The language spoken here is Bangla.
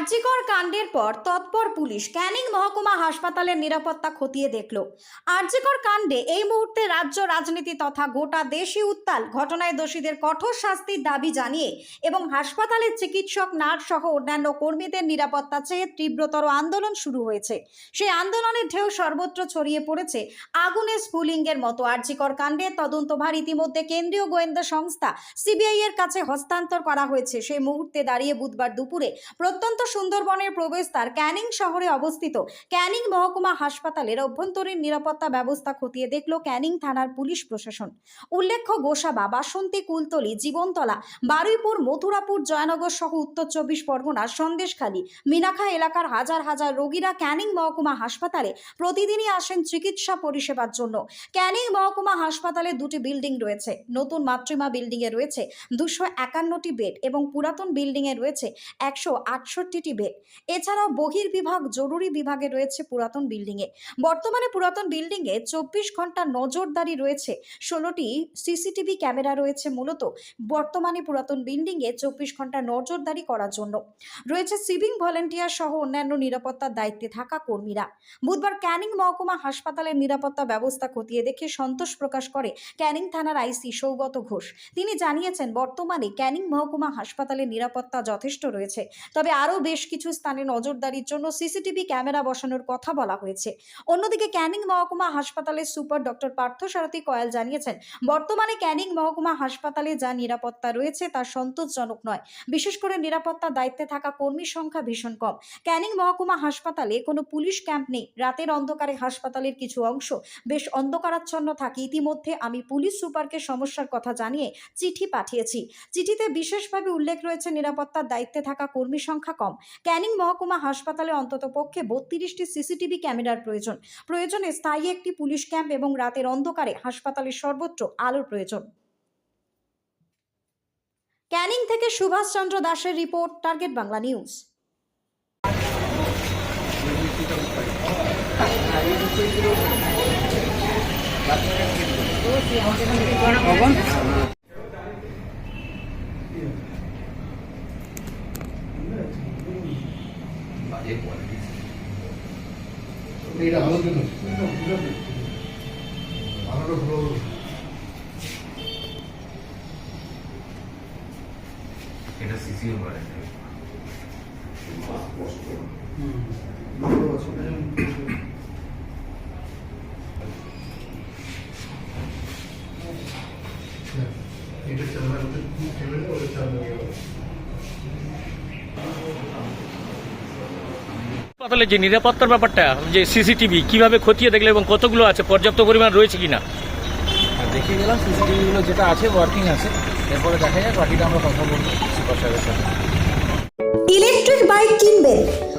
আরজিকর কাণ্ডের পর তৎপর পুলিশ ক্যানিং মহকুমা হাসপাতালের নিরাপত্তা খতিয়ে দেখল। আরজিকর কাণ্ডে এই মুহূর্তে রাজ্য রাজনীতি তথা গোটা দেশই উত্তাল। ঘটনায় দোষীদের কঠোর শাস্তির দাবি জানিয়ে এবং হাসপাতালের চিকিৎসক, নার্স সহ অন্যান্য কর্মীদের নিরাপত্তা চেয়ে তীব্রতর আন্দোলন শুরু হয়েছে। সেই আন্দোলনের ঢেউ সর্বত্র ছড়িয়ে পড়েছে। আগুনের স্ফুলিঙ্গের মতো আরজিকর কাণ্ডে তদন্তভার ইতিমধ্যে কেন্দ্রীয় গোয়েন্দা সংস্থা সিবিআই এর কাছে হস্তান্তর করা হয়েছে। সেই মুহূর্তে দাঁড়িয়ে বুধবার দুপুরে প্রত্যন্ত সুন্দরবনের প্রবেশদ্বার ক্যানিং শহরে অবস্থিত। ক্যানিং মহকুমা হাসপাতালের অভ্যন্তরীণ নিরাপত্তা ব্যবস্থা খতিয়ে দেখল ক্যানিং থানার পুলিশ প্রশাসন। উল্লেখ্য, গোসাবা, বাসন্তী, কুলতলি, জীবনতলা, বারুইপুর, মথুরাপুর, জয়নগর সহ উত্তর চব্বিশ পরগনার সন্দেশখালী মিনাখা এলাকার হাজার হাজার রোগীরা ক্যানিং মহকুমা হাসপাতালে প্রতিদিনই আসেন চিকিৎসা পরিষেবার জন্য। ক্যানিং মহকুমা হাসপাতালে দুটি বিল্ডিং রয়েছে। নতুন মাতৃমা বিল্ডিংয়ে রয়েছে দুশো একান্নটি বেড এবং পুরাতন বিল্ডিংয়ে রয়েছে একশো আটষট্টি আটষট্টিটি বেড এছাড়াও বহির্বিভাগ জরুরি বিভাগে রয়েছে পুরাতন বিল্ডিংয়ে। বর্তমানে পুরাতন বিল্ডিংয়ে চব্বিশ ঘণ্টা নজরদারি রয়েছে। ষোলোটি সিসিটিভি ক্যামেরা রয়েছে মূলত বর্তমানে পুরাতন বিল্ডিংয়ে চব্বিশ ঘণ্টা নজরদারি করার জন্য। রয়েছে সিভিং ভলেন্টিয়ার সহ অন্যান্য নিরাপত্তার দায়িত্বে থাকা কর্মীরা। বুধবার ক্যানিং মহকুমা হাসপাতালের নিরাপত্তা ব্যবস্থা খতিয়ে দেখে সন্তোষ প্রকাশ করে ক্যানিং থানার আইসি সৌগত ঘোষ। তিনি জানিয়েছেন, বর্তমানে ক্যানিং মহকুমা হাসপাতালের নিরাপত্তা যথেষ্ট রয়েছে। তবে আরও বেশ কিছু স্থানে নজরদারির জন্য সিসিটিভি ক্যামেরা বসানোর কথা বলা হয়েছে। অন্যদিকে ক্যানিং মহকুমা হাসপাতালের সুপার ডক্টর পার্থ সারথী কয়াল জানিয়েছেন, বর্তমানে ক্যানিং মহকুমা হাসপাতালে যা নিরাপত্তা রয়েছে তা সন্তোষজনক নয়। বিশেষ করে নিরাপত্তার দায়িত্বে থাকা কর্মীর সংখ্যা ভীষণ কম। ক্যানিং মহকুমা হাসপাতালে কোনো পুলিশ ক্যাম্প নেই। রাতের অন্ধকারে হাসপাতালের কিছু অংশ বেশ অন্ধকারাচ্ছন্ন থাকে। ইতিমধ্যে আমি পুলিশ সুপারকে সমস্যার কথা জানিয়ে চিঠি পাঠিয়েছি। চিঠিতে বিশেষভাবে উল্লেখ রয়েছে নিরাপত্তার দায়িত্বে থাকা কর্মী সংখ্যা কম। ক্যানিং মহকুমা হাসপাতালে অন্তত পক্ষে বত্রিশটি সিসিটিভি ক্যামেরার প্রয়োজন। প্রয়োজনে স্থায়ী একটি পুলিশ ক্যাম্প এবং রাতের অন্ধকারে হাসপাতালের সর্বত্র আলোর প্রয়োজন। ক্যানিং থেকে সুভাষচন্দ্র দাসের রিপোর্ট, টার্গেট বাংলা নিউজ। এটা ভালো জন্য ভালোটা ভালো এটা সিসিও করে ভালো আছে এটা চালানো ক্যামেরা ওটা চালানো হাসপাতালে যে নিরাপত্তার ব্যাপারটা যে সিসিটিভি কীভাবে খতিয়ে দেখলে এবং কতগুলো আছে পর্যাপ্ত পরিমাণ রয়েছে কিনা? আর দেখে গেলাম সিসিটিভিগুলো যেটা আছে ওয়ার্কিং আছে এরপরে দেখা যাক বাকিটা আমরা কথা বলব সুপার সাহেবের সাথে। ইলেকট্রিক বাইক কিনবেন